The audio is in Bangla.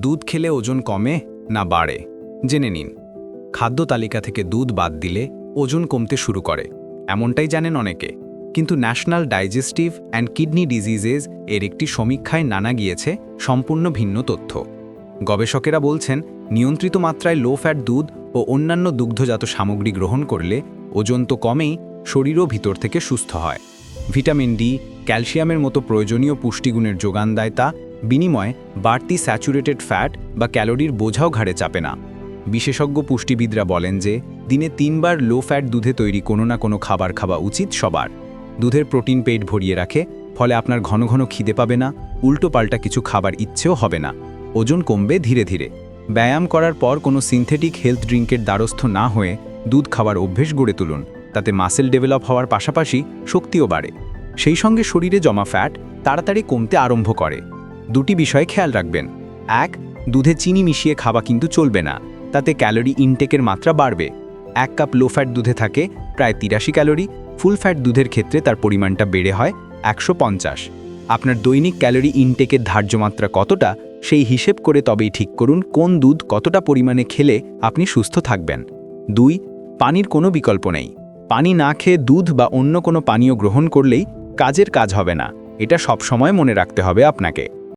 দুধ খেলে ওজন কমে না বাড়ে? জেনে নিন। খাদ্য তালিকা থেকে দুধ বাদ দিলে ওজন কমতে শুরু করে। এমনটাই জানেন অনেকে। কিন্তু national digestive and kidney diseases এর একটি সমীক্ষায় নানা গিয়েছে সম্পূর্ণ ভিন্ন তথ্য। গবেষকেরা বলছেন, নিয়ন্ত্রিত মাত্রায় লো ফ্যাট দুধ ও অন্যান্য দুগ্ধজাত সামগ্রী গ্রহণ করলে ওজন তো কমেই, শরীরও ভিতর থেকে সুস্থ হয়। ভিটামিন ডি, ক্যালসিয়ামের মতো প্রয়োজনীয় পুষ্টিগুণের যোগান দেয় তা বিনিময়ে বাড়তি স্যাচুরেটেড ফ্যাট বা ক্যালোরির বোঝাও ঘাড়ে চাপে না। বিশেষজ্ঞ পুষ্টিবিদরা বলেন যে, দিনে তিনবার লো ফ্যাট দুধে তৈরি কোনো না কোনো খাবার খাওয়া উচিত সবার। দুধের প্রোটিন পেট ভরিয়ে রাখে, ফলে আপনার ঘন ঘন খিদে পাবে না, উল্টো পাল্টা কিছু খাবার ইচ্ছেও হবে না। ওজন কমবে ধীরে ধীরে। ব্যায়াম করার পর কোনো সিনথেটিক হেলথ ড্রিঙ্কের দ্বারস্থ না হয়ে দুধ খাওয়ার অভ্যেস গড়ে তুলুন। তাতে মাসেল ডেভেলপ হওয়ার পাশাপাশি শক্তিও বাড়ে। সেই সঙ্গে শরীরে জমা ফ্যাট তাড়াতাড়ি কমতে আরম্ভ করে। দুটি বিষয়ে খেয়াল রাখবেন। এক, দুধে চিনি মিশিয়ে খাওয়া কিন্তু চলবে না। তাতে ক্যালোরি ইনটেকের মাত্রা বাড়বে। এক কাপ লো ফ্যাট দুধে থাকে প্রায় তিরাশি ক্যালোরি, ফুল ফ্যাট দুধের ক্ষেত্রে তার পরিমাণটা বেড়ে হয় একশো পঞ্চাশ। আপনার দৈনিক ক্যালোরি ইনটেকের ধার্য মাত্রা কতটা, সেই হিসেব করে তবেই ঠিক করুন কোন দুধ কতটা পরিমাণে খেলে আপনি সুস্থ থাকবেন। দুই, পানির কোনো বিকল্প নেই। পানি না খেয়ে দুধ বা অন্য কোনো পানীয় গ্রহণ করলেই কাজের কাজ হবে না। এটা সবসময় মনে রাখতে হবে আপনাকে।